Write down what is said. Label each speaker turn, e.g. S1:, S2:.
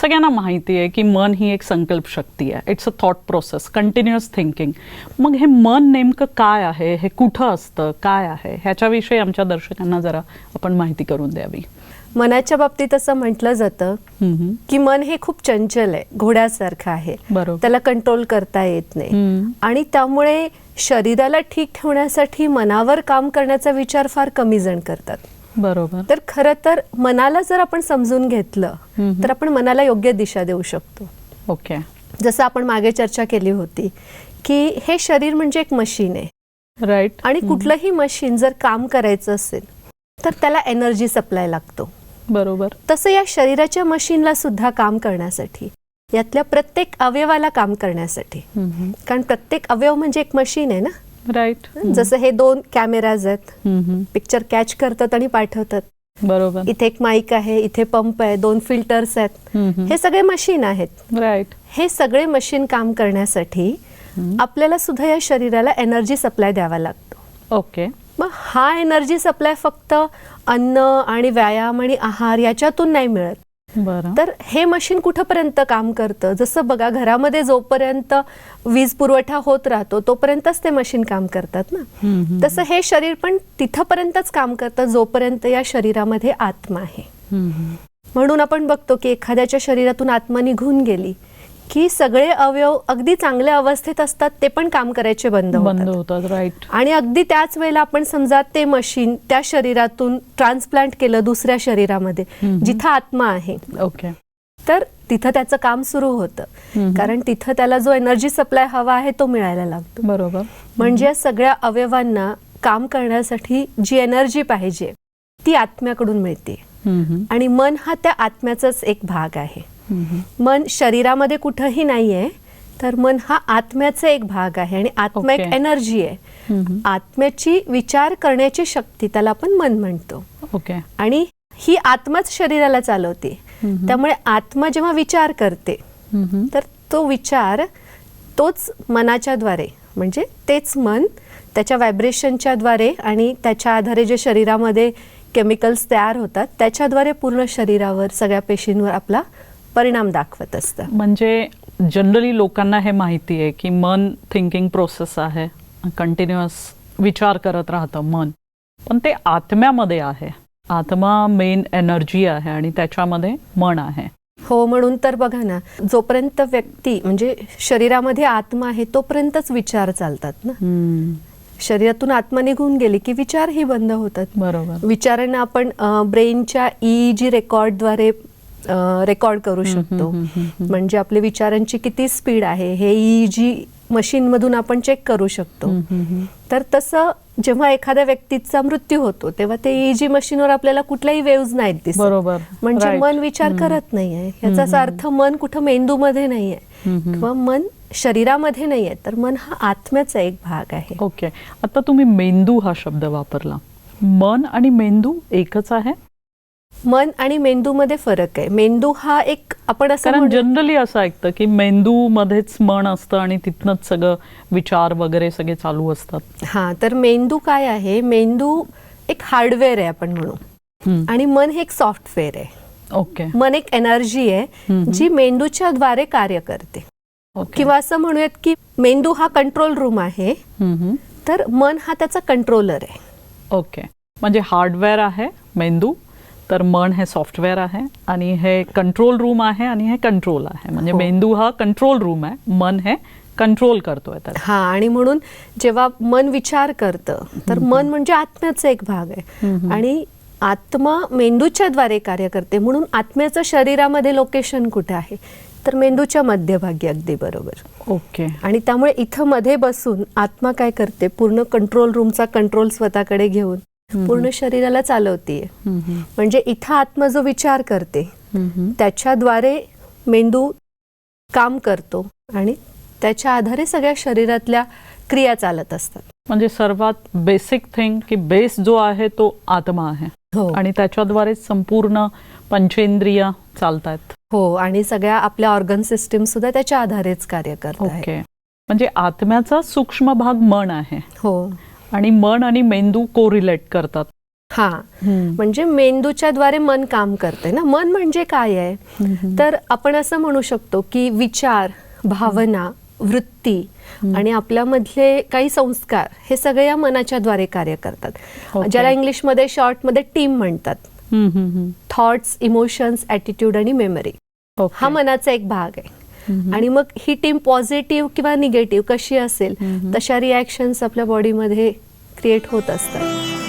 S1: सगळ्यांना माहिती आहे की मन ही एक संकल्प शक्ती आहे. It's a thought process continuous thinking मग हे मन नेमकं काय आहे? हे कुठं असतं? काय आहे? ह्याच्याविषयी आमच्या दर्शकांना जरा आपण माहिती करून द्यावी.
S2: मनाच्या बाबतीत असं म्हटलं जातं. की मन हे खूप चंचल आहे घोड्यासारखं आहे.
S1: बरोबर.
S2: त्याला कंट्रोल करता येत नाही. आणि त्यामुळे शरीराला ठीक ठेवण्यासाठी मनावर काम करण्याचा विचार फार कमी जण करतात.
S1: बरोबर.
S2: तर खरं तर मनाला जर आपण समजून घेतलं. तर आपण मनाला योग्य दिशा देऊ शकतो.
S1: ओके.
S2: जसं आपण मागे चर्चा केली होती की हे शरीर म्हणजे एक मशीन आहे.
S1: राईट
S2: आणि कुठलंही मशीन जर काम करायचं असेल तर त्याला एनर्जी सप्लाय लागतो.
S1: बरोबर.
S2: तसं या शरीराच्या मशीनला सुद्धा काम करण्यासाठी यातल्या प्रत्येक अवयवाला काम करण्यासाठी. कारण प्रत्येक अवयव म्हणजे एक मशीन आहे ना?
S1: राईट
S2: जसं हे दोन कॅमेराज आहेत. पिक्चर कॅच करतात आणि पाठवतात.
S1: बरोबर.
S2: इथे एक माईक आहे इथे पंप आहे दोन फिल्टर्स आहेत. हे सगळे मशीन आहेत.
S1: राईट
S2: हे सगळे मशीन काम करण्यासाठी आपल्याला सुद्धा या शरीराला एनर्जी सप्लाय द्यावा लागतो.
S1: ओके
S2: मग हा एनर्जी सप्लाय फक्त अन्न आणि व्यायाम आणि आहार याच्यातून नाही मिळत. तर हे मशीन कुठंपर्यंत काम करतं जसं बघा घरामध्ये जोपर्यंत वीज पुरवठा होत राहतो तोपर्यंतच ते मशीन काम करतात ना. तसं हे शरीर पण तिथंपर्यंतच काम करतं जोपर्यंत या शरीरामध्ये आत्मा आहे. म्हणून आपण बघतो की एखाद्याच्या शरीरातून आत्मा निघून गेली की सगळे अवयव अगदी चांगल्या अवस्थेत असतात ते पण काम करायचे बंद
S1: बंद
S2: होतात
S1: राईट
S2: आणि अगदी त्याच वेळेला आपण समजा ते मशीन त्या शरीरातून ट्रान्सप्लांट केलं दुसऱ्या शरीरामध्ये. जिथं आत्मा आहे
S1: ओके
S2: तर तिथं त्याचं काम सुरू होतं. कारण तिथं त्याला जो एनर्जी सप्लाय हवा आहे तो मिळायला लागतो
S1: बरोबर
S2: म्हणजे या सगळ्या अवयवांना काम करण्यासाठी जी एनर्जी पाहिजे ती आत्म्याकडून मिळते. आणि मन हा त्या आत्म्याचाच एक भाग आहे. मन शरीरामध्ये कुठंही नाहीये तर मन हा आत्म्याचा एक भाग आहे आणि आत्मा एक. एनर्जी आहे. आत्म्याची विचार करण्याची शक्ती त्याला आपण मन म्हणतो
S1: ओके
S2: आणि ही आत्माच शरीराला चालवते. त्यामुळे आत्मा जेव्हा विचार करते. तर तो विचार तोच मनाच्या द्वारे म्हणजे तेच मन त्याच्या व्हायब्रेशनच्या द्वारे आणि त्याच्या आधारे जे शरीरामध्ये केमिकल्स तयार होतात त्याच्याद्वारे पूर्ण शरीरावर सगळ्या पेशींवर आपला परिणाम दाखवत असतं.
S1: म्हणजे जनरली लोकांना हे माहिती आहे की मन थिंकिंग प्रोसेस आहे कंटिन्युअस विचार करत राहतं मन. पण ते आत्म्यामध्ये आहे. आत्मा मेन एनर्जी आहे आणि त्याच्यामध्ये मन आहे.
S2: हो म्हणून तर बघा ना जोपर्यंत व्यक्ती म्हणजे शरीरामध्ये आत्मा आहे तोपर्यंतच विचार चालतात ना. शरीरातून आत्मा निघून गेली की विचारही बंद होतात.
S1: बरोबर.
S2: विचारांना आपण ब्रेनच्या ई जी रेकॉर्डद्वारे रेकॉर्ड करू शकतो. म्हणजे आपल्या विचारांची किती स्पीड आहे हे ई जी मशीनमधून आपण चेक करू शकतो. तर तसं जेव्हा एखाद्या व्यक्तीचा मृत्यू होतो तेव्हा ते ई जी मशीनवर आपल्याला कुठल्याही वेव्ज नाहीत दिसत.
S1: बरोबर.
S2: म्हणजे. मन विचार करत नाहीये. याचाच अर्थ मन कुठं मेंदूमध्ये नाहीये.
S1: हम्म.
S2: किंवा मन शरीरामध्ये नाहीये. तर मन हा आत्म्याचा एक भाग आहे.
S1: ओके आता तुम्ही मेंदू हा शब्द वापरला. मन आणि मेंदू एकच आहे?
S2: मन आणि मेंदूमध्ये फरक आहे. मेंदू हा एक आपण असं
S1: कारण जनरली असं ऐकतं की मेंदू मध्येच मन असतं आणि तिथनच सगळं विचार वगैरे सगळे चालू असतात.
S2: हा तर मेंदू काय आहे? मेंदू एक हार्डवेअर आहे आपण म्हणू. आणि मन हे एक सॉफ्टवेअर आहे.
S1: ओके.
S2: मन एक एनर्जी आहे. जी मेंदूच्या द्वारे कार्य करते.
S1: ओके.
S2: किंवा असं म्हणूयात की मेंदू हा कंट्रोल रूम आहे. तर मन हा त्याचा कंट्रोलर आहे.
S1: ओके. म्हणजे हार्डवेअर आहे मेंदू तर मन हे सॉफ्टवेअर आहे आणि हे कंट्रोल रूम आहे आणि हे कंट्रोल आहे. म्हणजे
S2: हो.
S1: मेंदू हा कंट्रोल रूम आहे. मन हे कंट्रोल करतोय तर
S2: हा आणि म्हणून जेव्हा मन विचार करतं तर मन म्हणजे आत्म्याचा एक भाग आहे. आणि आत्मा मेंदूच्या द्वारे कार्य करते. म्हणून आत्म्याचं शरीरामध्ये लोकेशन कुठे आहे? तर मेंदूच्या मध्यभागी अगदी बरोबर.
S1: ओके.
S2: आणि त्यामुळे इथं मध्ये बसून आत्मा काय करते? पूर्ण कंट्रोल रूमचा कंट्रोल स्वतःकडे घेऊन. पूर्ण शरीराला चालवतीये
S1: हम्म.
S2: म्हणजे इथं आत्मा जो विचार करते. त्याच्याद्वारे मेंदू काम करतो आणि त्याच्या आधारे सगळ्या शरीरातल्या क्रिया चालत असतात.
S1: म्हणजे सर्वात बेसिक थिंग की बेस जो आहे तो आत्मा आहे.
S2: हो.
S1: आणि त्याच्याद्वारे संपूर्ण पंचेंद्रिय चालतात
S2: हो आणि सगळ्या आपल्या ऑर्गन सिस्टीम सुद्धा त्याच्या आधारेच कार्य करत आहे
S1: ओके म्हणजे आत्म्याचा सूक्ष्म भाग मन आहे.
S2: हो.
S1: आणि मन आणि मेंदू कोरिलेट करतात.
S2: हा. म्हणजे मेंदूच्या द्वारे मन काम करते ना? मन म्हणजे काय आहे? तर आपण असं म्हणू शकतो की विचार भावना वृत्ती आणि आपल्यामधले काही संस्कार हे सगळे या मनाच्या द्वारे कार्य करतात. ज्याला इंग्लिशमध्ये शॉर्टमध्ये टीम म्हणतात. थॉट्स इमोशन्स ॲटिट्यूड आणि मेमरी. हा मनाचा एक भाग आहे. आणि मग ही टीम पॉझिटिव्ह किंवा निगेटिव्ह कशी असेल तशा रिॲक्शन्स आपल्या बॉडीमध्ये क्रिएट होत असतात.